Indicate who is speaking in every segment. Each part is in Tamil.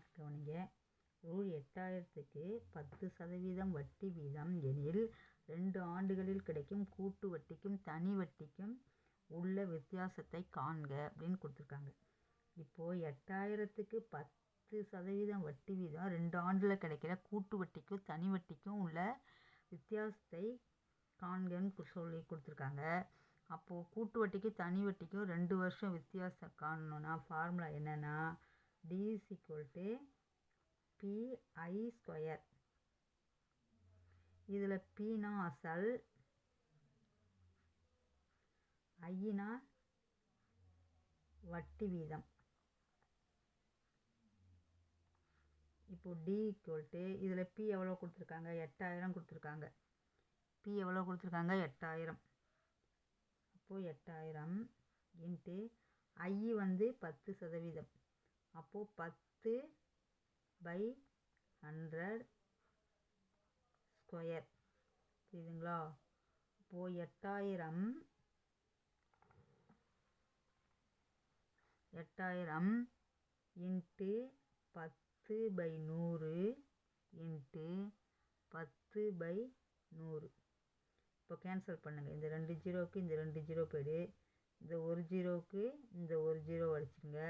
Speaker 1: கணக்கு கவனிங்க. ரூ எட்டாயிரத்துக்கு பத்து சதவீதம் வட்டி வீதம் எனில் ரெண்டு ஆண்டுகளில் கிடைக்கும் கூட்டு வட்டிக்கும் தனி வட்டிக்கும் உள்ள வித்தியாசத்தை காண்க அப்படின்னு கொடுத்துருக்காங்க. இப்போது எட்டாயிரத்துக்கு பத்து சதவீதம் வட்டி வீதம் ரெண்டு ஆண்டில் கிடைக்கிற கூட்டு வட்டிக்கும் தனி வட்டிக்கும் உள்ள வித்தியாசத்தை காண்கன்னு சொல்லி கொடுத்துருக்காங்க. அப்போது கூட்டு வட்டிக்கும் தனி வட்டிக்கும் ரெண்டு வருஷம் வித்தியாசம் காணணுன்னா ஃபார்முலா என்னென்னா D is equal to P I square இதில் பினா அசல் ஐனா வட்டி வீதம். இப்போ டி ஈக்குவல் டு இதில் பி எவ்வளோ கொடுத்துருக்காங்க? எட்டாயிரம் கொடுத்துருக்காங்க. பி எவ்வளோ கொடுத்துருக்காங்க? எட்டாயிரம். அப்போது எட்டாயிரம் இன்ட்டு ஐ வந்து பத்து சதவீதம். அப்போது பத்து பை ஹண்ட்ரட் ஸ்கொயர் புரியுதுங்களா? இப்போது எட்டாயிரம் எட்டாயிரம் இன்ட்டு பத்து பை நூறு இன்ட்டு பத்து பை நூறு. இப்போ கேன்சல் பண்ணுங்கள் இந்த ரெண்டு ஜீரோவுக்கு இந்த ரெண்டு ஜீரோ போய்டு. இந்த ஒரு ஜீரோவுக்கு இந்த ஒரு ஜீரோ அடிச்சுங்க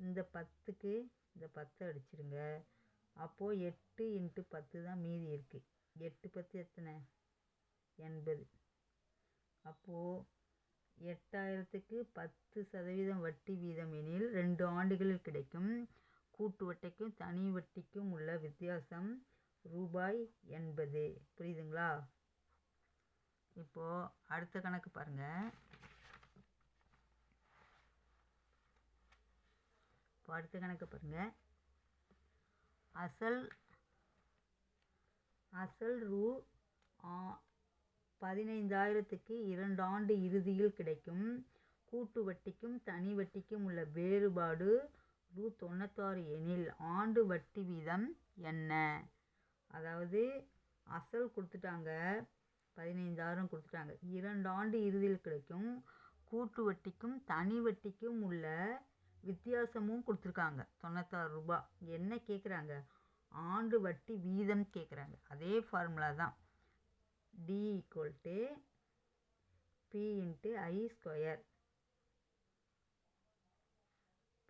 Speaker 1: இந்த பத்துக்கு இந்த பத்து அடிச்சிடுங்க அப்போது எட்டு இன்ட்டு பத்து தான் மீதி இருக்குது எட்டு பத்து எத்தனை? எண்பது. அப்போது எட்டாயிரத்துக்கு பத்து சதவீதம் வட்டி வீதம் எனில் ரெண்டு ஆண்டுகளில் கிடைக்கும். கூட்டு வட்டிக்கும் தனி வட்டிக்கும் உள்ள வித்தியாசம் ரூபாய் எண்பது. புரியுதுங்களா? இப்போது அடுத்த கணக்கு பாருங்கள் இப்போ அடுத்த கணக்கு பாருங்கள் அசல் அசல் ரூ பதினைந்தாயிரத்துக்கு இரண்டு ஆண்டு இறுதியில் கிடைக்கும். கூட்டு வட்டிக்கும் தனி வட்டிக்கும் உள்ள வேறுபாடு ரூ தொண்ணூத்தாறு எனில் ஆண்டு வட்டி வீதம் என்ன? அதாவது அசல் கொடுத்துட்டாங்க பதினைந்தாயிரம் கொடுத்துட்டாங்க. இரண்டு ஆண்டு இறுதியில் கிடைக்கும். கூட்டு வட்டிக்கும் தனி வட்டிக்கும் உள்ள வித்தியாசமும் கொடுத்துருக்காங்க. தொண்ணூத்தாறு ரூபா. என்ன கேட்குறாங்க ஆண்டு வட்டி வீதம் கேட்குறாங்க அதே ஃபார்முலா தான். D equal to P into I square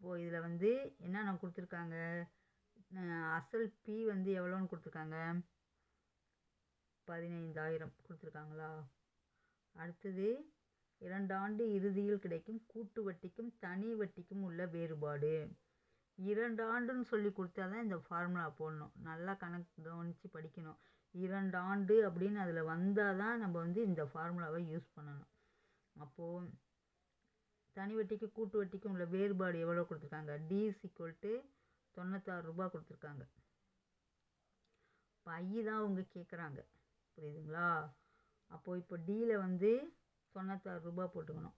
Speaker 1: இப்போது இதில் வந்து என்னென்ன கொடுத்துருக்காங்க? அசல் பி வந்து எவ்வளோன்னு கொடுத்துருக்காங்க? பதினைந்தாயிரம் கொடுத்துருக்காங்களா? அடுத்தது இரண்டாண்டு இறுதியில் கிடைக்கும் கூட்டு வட்டிக்கும் தனி வட்டிக்கும் உள்ள வேறுபாடு. இரண்டாண்டுன்னு சொல்லி கொடுத்தா தான் இந்த ஃபார்முலா போடணும். நல்லா கணக்கு கவனித்து படிக்கணும். இரண்டாண்டு அப்படின்னு அதில் வந்தால் தான் நம்ம வந்து இந்த ஃபார்முலாவை யூஸ் பண்ணணும். அப்போது தனி வட்டிக்கு கூட்டு வட்டிக்கும் உள்ள வேறுபாடு எவ்வளோ கொடுத்துருக்காங்க? டிஸ் ஈக்குவல் டு தொண்ணூத்தாறு ரூபா கொடுத்துருக்காங்க. இப்போ ஐ தான் அவங்க கேட்குறாங்க புரியுதுங்களா? அப்போது இப்போ டியில் வந்து தொண்ணூத்தாறு ரூபா போட்டுக்கணும்.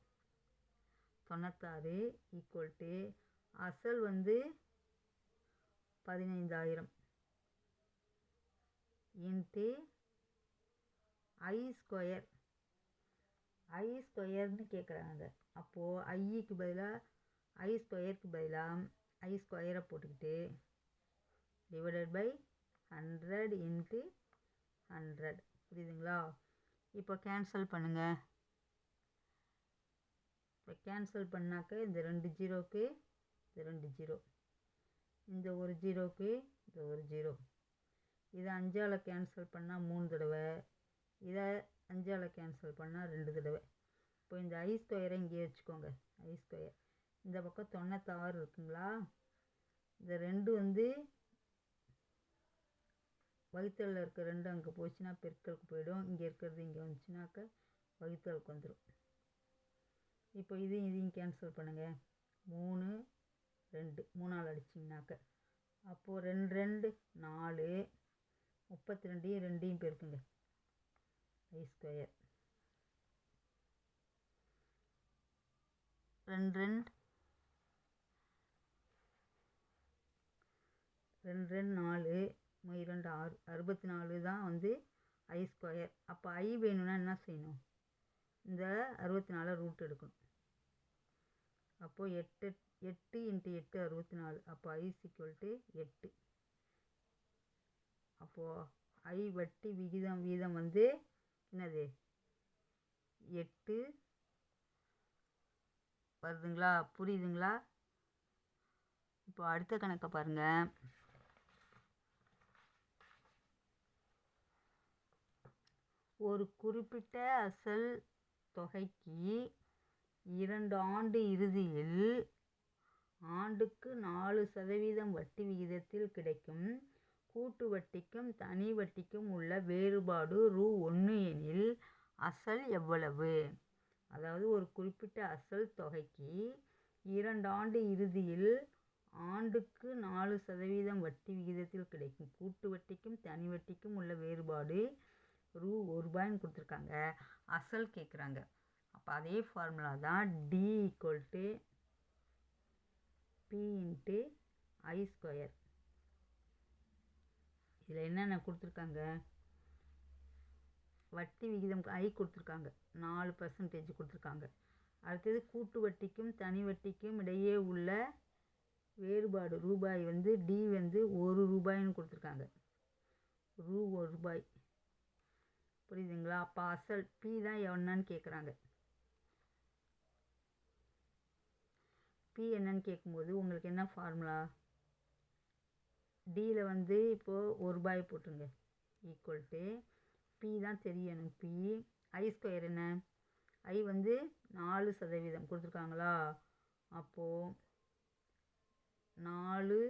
Speaker 1: தொண்ணூத்தாறு ஈக்குவல் டு அசல் வந்து பதினைந்தாயிரம். இன்ட்டு ஐ ஸ்கொயர் ஐ ஸ்கொயர்னு கேட்குறாங்க அப்போது ஐக்கு பதிலாக ஐ ஸ்கொயருக்கு பதிலாக ஐ ஸ்கொயரை போட்டுக்கிட்டு divided by hundred into hundred புரியுதுங்களா? இப்போ கேன்சல் பண்ணுங்கள் இப்போ கேன்சல் பண்ணாக்க இந்த ரெண்டு ஜீரோக்கு இந்த ரெண்டு ஜீரோ. இந்த ஒரு ஜீரோக்கு இந்த ஒரு ஜீரோ. இதை அஞ்சால் கேன்சல் பண்ணால் மூணு தடவை. இதை அஞ்சால் கேன்சல் பண்ணால் ரெண்டு தடவை. இப்போ இந்த ஐ ஸ்கொயரை இங்கேயே வச்சுக்கோங்க. ஐ ஸ்கொயர் இந்த பக்கம் தொண்ணூத்தாறு இருக்குங்களா? இந்த ரெண்டு வந்து வகுத்தலில் இருக்க ரெண்டு அங்கே போச்சுன்னா பெருக்கலுக்கு போயிடும். இங்கே இருக்கிறது இங்கே வந்துச்சுனாக்க வகுத்தலுக்கு வந்துடும் இப்போ இதையும் இதையும் கேன்சல் பண்ணுங்கள் மூணு ரெண்டு. மூணால் அடிச்சிங்கனாக்க. அப்போது ரெண்டு ரெண்டு நாலு முப்பத்தி ரெண்டையும் ரெண்டையும் பெருக்குங்க. ஐ ஸ்கொயர் ரெண்டு ரெண்டு ரெண்டு ரெண்டு நாலு. இரண்டு ஆறு. அறுபத்தி நாலு தான் வந்து ஐ ஸ்கொயர் அப்போ ஐ வேணும்னா என்ன செய்யணும்? இந்த அறுபத்தி நாலை ரூட் எடுக்கணும். அப்போது எட்டு எட்டு இன்ட்டு எட்டு அறுபத்தி நாலு அப்போ ஐ ஈக்குவல் டு எட்டு. அப்போது ஐ வட்டி விகிதம் வீதம் வந்து என்னது? எட்டு. வருதுங்களா? புரியுதுங்களா? இப்போ அடுத்த கணக்கை பாருங்கள் ஒரு குறிப்பிட்ட அசல் தொகைக்கு இரண்டு ஆண்டு இறுதியில் ஆண்டுக்கு நாலு சதவீதம் வட்டி விகிதத்தில் கிடைக்கும். கூட்டு வட்டிக்கும் தனி வட்டிக்கும் உள்ள வேறுபாடு ரூ ஒன்று எனில் அசல் எவ்வளவு? அதாவது ஒரு குறிப்பிட்ட அசல் தொகைக்கு இரண்டு ஆண்டு இறுதியில் ஆண்டுக்கு நாலு சதவீதம் வட்டி விகிதத்தில் கிடைக்கும். கூட்டு வட்டிக்கும் தனி வட்டிக்கும் உள்ள வேறுபாடு ரூ ஒரு ரூபாய்னு கொடுத்துருக்காங்க. அசல் கேட்குறாங்க அப்போ அதே ஃபார்முலா தான் D equal to P into I square இதில் என்னென்ன கொடுத்துருக்காங்க? வட்டி விகிதம் ஐ கொடுத்துருக்காங்க. நாலு பர்சன்டேஜ் கொடுத்துருக்காங்க. அடுத்தது கூட்டு வட்டிக்கும் தனி வட்டிக்கும் இடையே உள்ள வேறுபாடு. ரூபாய் வந்து டி வந்து ஒரு ரூபாய்னு கொடுத்துருக்காங்க. ரூ ஒரு ரூபாய். புரியுதுங்களா? அப்போ அசல் பி தான் என்னன்னு கேட்குறாங்க பி என்னன்னு கேட்கும்போது உங்களுக்கு என்ன ஃபார்முலா டியில் வந்து இப்போது ஒரு ரூபாய் போட்டுருங்க. ஈக்குவல் டு பி தான் தெரியணும் பி ஐ ஸ்கொயர் என்ன? ஐ வந்து நாலு சதவீதம் கொடுத்துருக்காங்களா? அப்போது நாலு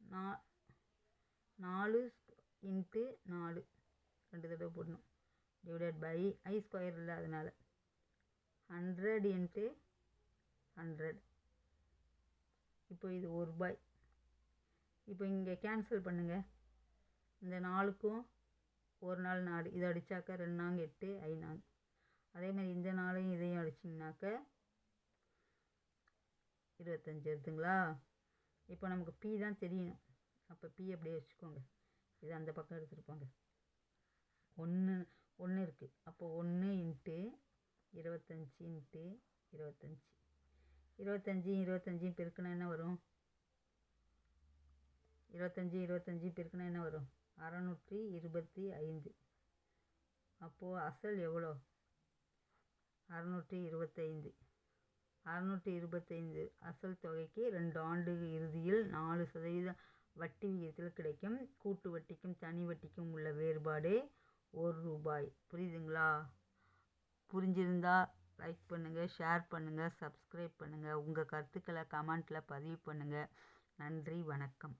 Speaker 1: நா நாலு இன்ட்டு நாலு. ரெண்டு தடவை போடணும். டிவைடட் பை ஐ ஸ்கொயர் இல்லை அதனால். Hundred into hundred. இப்போ இது ஒரு ரூபாய் இப்போ இங்கே கேன்சல் பண்ணுங்கள் இந்த நாளுக்கும் ஒரு நாள் நாலு இதை அடித்தாக்கா ரெண்டு நாங்க எட்டு ஐ அதே மாதிரி இந்த நாளையும் இதையும் அடிச்சிங்கனாக்க இருபத்தஞ்சி வருதுங்களா? இப்போ நமக்கு பி தான் தெரியணும். அப்போ பி அப்படியே வச்சுக்கோங்க. இது அந்த பக்கம் எடுத்துகிட்டு போங்க. ஒன்று ஒன்று இருக்குது அப்போ ஒன்று இன்ட்டு இருபத்தஞ்சின்ட்டு இருபத்தஞ்சி. இருபத்தஞ்சி இருபத்தஞ்சி பெருக்குனா என்ன வரும்? இருபத்தஞ்சி இருபத்தஞ்சி பெருக்குனா என்ன வரும்? அறநூற்றி இருபத்தி ஐந்து. அப்போது அசல் எவ்வளோ? அறநூற்றி இருபத்தைந்து. அறநூற்றி இருபத்தைந்து அசல் தொகைக்கு ரெண்டு ஆண்டு இறுதியில் நாலு சதவீத வட்டி விகிதத்தில் கிடைக்கும். கூட்டு வட்டிக்கும் தனி வட்டிக்கும் உள்ள வேறுபாடு ஒரு ரூபாய். புரியுதுங்களா? புரிஞ்சிருந்தா லைக் பண்ணுங்கள் ஷேர் பண்ணுங்கள் சப்ஸ்கிரைப் பண்ணுங்கள் உங்கள் கருத்துக்களை கமெண்ட்டில் பதிவு பண்ணுங்கள் நன்றி வணக்கம்.